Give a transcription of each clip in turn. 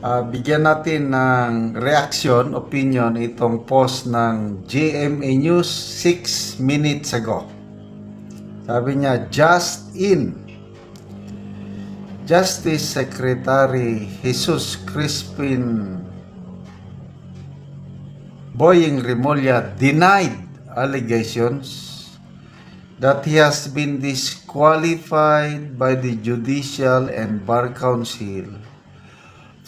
Ah, bigyan natin ng reaction, opinion itong post ng GMA News 6 minutes ago. Sabi niya, just in. Justice Secretary Jesus Crispin Boying Remulla denied allegations that he has been disqualified by the Judicial and Bar Council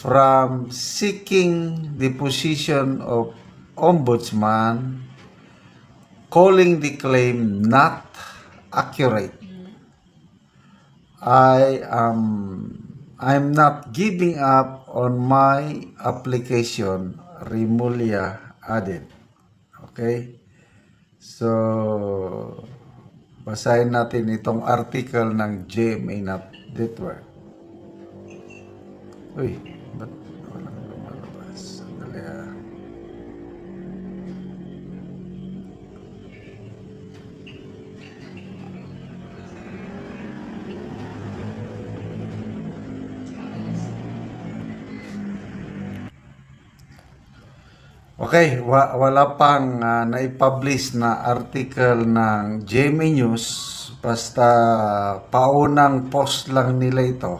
from seeking the position of ombudsman, calling the claim not accurate. I am I'm not giving up on my application, Rimulya added. Okay? So, basahin natin itong article ng GMA Network. Uy, ba't walang lumalabas? Sandali ah. Okay, wa- wala pang ah, naipublish na article ng GMA News. Basta paunang post lang nila ito.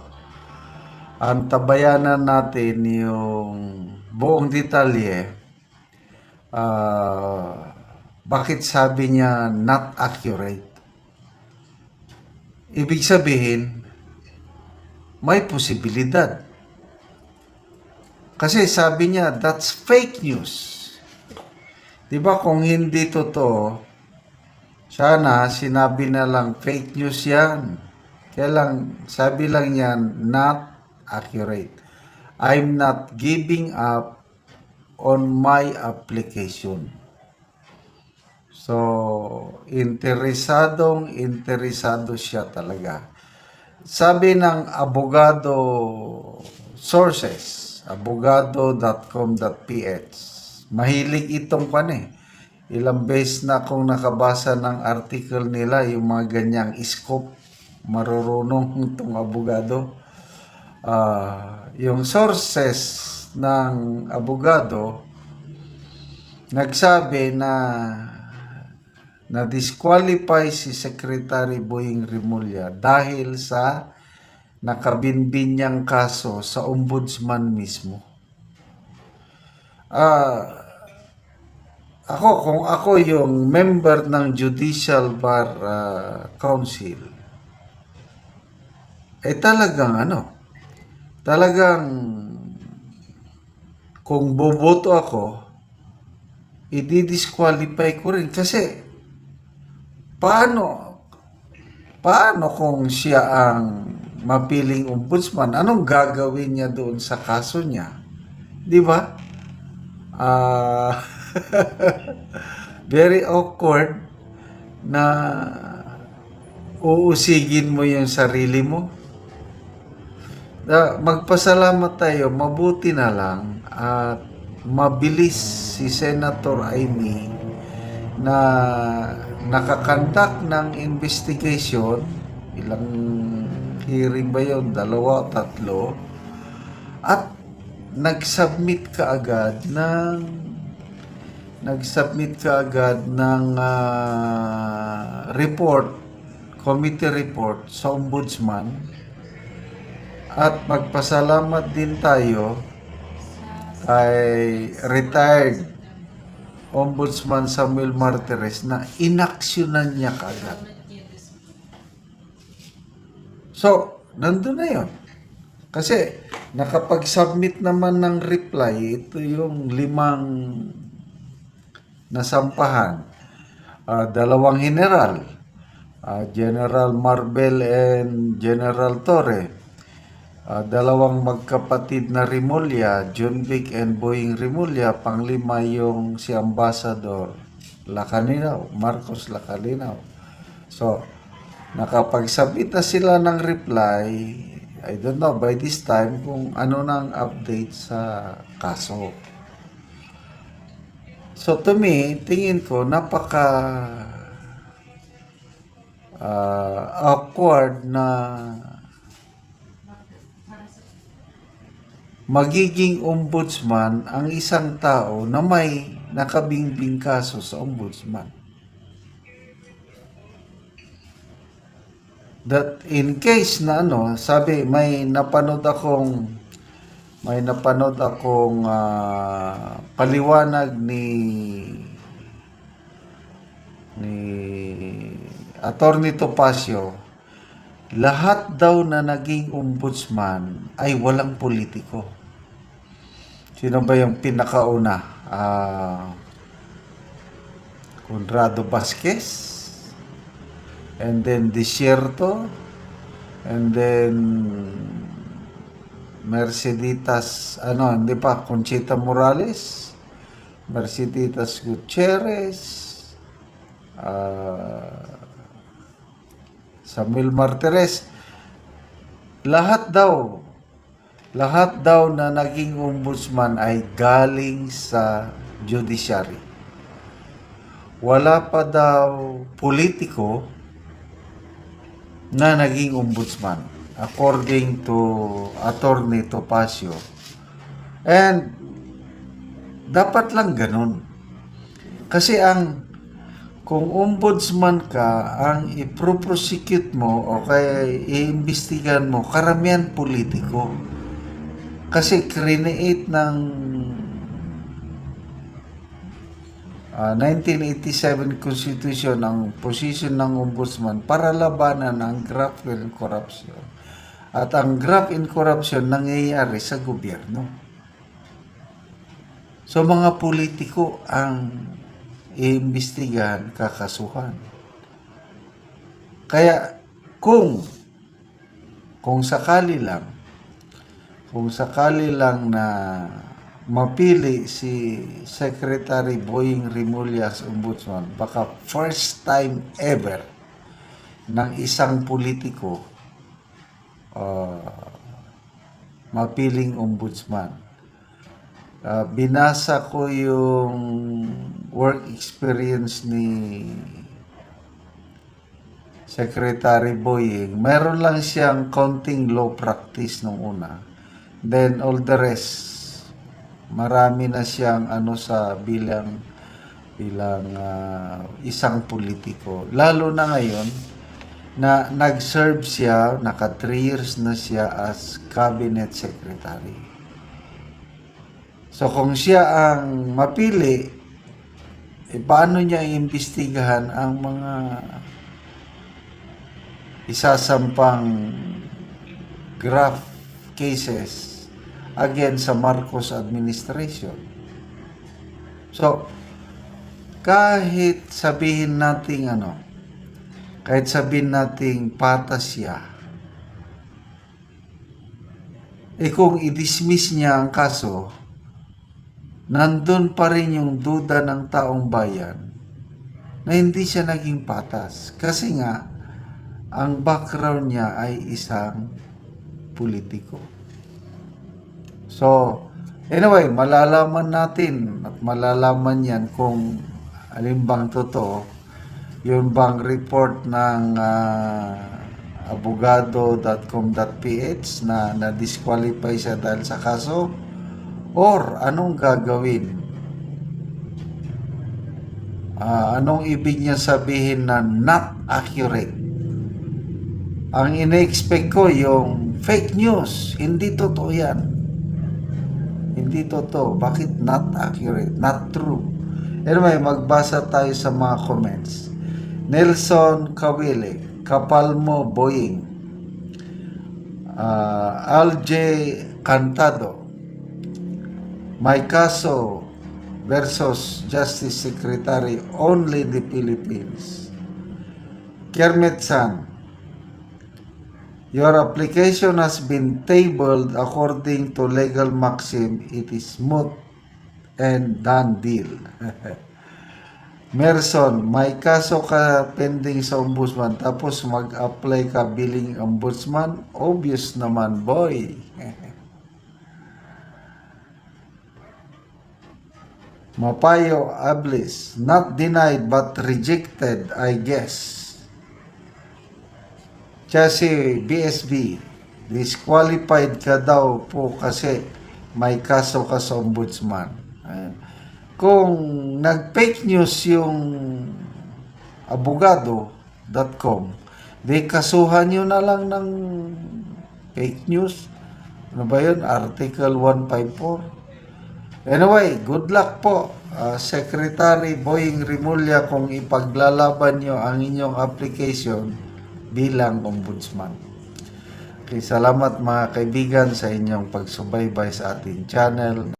Ang tabayanan natin yung buong detalye. Ah, bakit sabi niya not accurate? Ibig sabihin, may posibilidad. Kasi sabi niya, that's fake news. Di ba kung hindi totoo, sana sinabi na lang fake news yan. Kaya lang, sabi lang yan, not accurate. I'm not giving up on my application. So, interesadong interesado siya talaga. Sabi ng abogado sources, abogado.com.ph, mahilig itong pan eh. Ilang beses na akong nakabasa ng article nila, yung mga ganyang scope, marurunong itong abogado. Ah, yung sources ng abogado, nagsabi na na-disqualify si Secretary Boying Rimulya dahil sa nakabinbin niyang kaso sa ombudsman mismo. Ah, ako, kung ako yung member ng Judicial Bar ah, Council, eh talagang ano, talagang kung boboto ako, i-disqualify ko rin. Kasi paano paano kung siya ang mapiling ombudsman? Anong gagawin niya doon sa kaso niya? Di ba? Ah, very awkward na uusigin mo yung sarili mo Magpasalamat tayo, mabuti na lang at mabilis si Senator Amy na nakakandak ng investigation, ilang hearing ba yun? Dalawa tatlo? At nag-submit ka agad ng nag-submit ka agad ng ah, report, committee report sa ombudsman at magpasalamat din tayo kay retired Ombudsman Samuel Martires na inaksyonan niya kagad. So, nandun na yon. Kasi, nakapag-submit naman ng reply, ito yung limang nasampahan. Ah, dalawang general, ah, General Marbel and General Torre. Ah, dalawang magkapatid na Rimulya, John Vic and Boying Rimulya, panglima yung si Ambassador Lacaninaw, Marcos Lacaninaw. So, nakapag-submit na sila ng reply, I don't know, by this time, kung ano nang update sa kaso. So, to me, tingin ko, napaka ah, awkward na magiging ombudsman ang isang tao na may nakabingbing kaso sa ombudsman. That in case na ano, sabi may napanood akong may napanood akong ah, paliwanag ni ni Attorney Topacio, lahat daw na naging ombudsman ay walang politiko. Sino ba yung pinakauna? Ah, Conrado Vasquez, and then Desierto, and then Merceditas, ano, hindi pa, Conchita Morales, Merceditas Gutierrez, ah, Samuel Martires, lahat daw, lahat daw na naging ombudsman ay galing sa judiciary. Wala pa daw politiko na naging ombudsman according to Attorney Topacio. And dapat lang ganun. Kasi ang kung ombudsman ka, ang iproprosecute mo o kaya iimbestigahan mo, karamihan politiko. Kasi create ng ah, 1987 Constitution ang position ng ombudsman para labanan ang graft and corruption. At ang graft and corruption nangyayari sa gobyerno. So mga politiko ang iimbestigahan, kakasuhan. Kaya kung kung sakali lang kung sakali lang na mapili si Secretary Boying Rimulya as ombudsman, baka first time ever ng isang politiko uh, mapiling ombudsman. Uh, binasa ko yung work experience ni Secretary Boying. Meron lang siyang counting law practice nung una. Then all the rest, marami na siyang ano sa bilang bilang ah, isang politiko. Lalo na ngayon na nag-serve siya, naka 3 years na siya as cabinet secretary. So kung siya ang mapili, eh, paano niya iimbestigahan ang mga isasampang graft cases against sa Marcos administration. So, kahit sabihin nating ano, kahit sabihin nating patas siya, eh kung i-dismiss niya ang kaso, nandun pa rin yung duda ng taong bayan na hindi siya naging patas. Kasi nga, ang background niya ay isang politiko. So, anyway, malalaman natin at malalaman yan kung alin bang totoo yung bang report ng ah, abogado.com.ph na na-disqualify siya dahil sa kaso or anong gagawin Ah, anong ibig niya sabihin na not accurate ang ina-expect ko yung fake news. Hindi totoo yan. Hindi totoo. Bakit not accurate? Not true. Anyway, magbasa tayo sa mga comments. Nelson Kawile, kapal mo Boeing. Ah, LJ Cantado, may kaso versus Justice Secretary only the Philippines. Kermit San, Your application has been tabled according to legal maxim. It is moot and done deal. Merson, may kaso ka pending sa ombudsman tapos mag-apply ka biling ombudsman? Obvious naman, boy. Mapayo Ablis, not denied but rejected, I guess. Si BSB, disqualified ka daw po kasi may kaso ka sa ombudsman. Kung nag-fake news yung abogado.com, di kasuhan nyo na lang ng fake news. Ano ba yun? Article 154. Anyway, good luck po, ah, Secretary Boying Rimulya, kung ipaglalaban nyo ang inyong application bilang ombudsman. Okay, salamat mga kaibigan sa inyong pagsubaybay sa ating channel.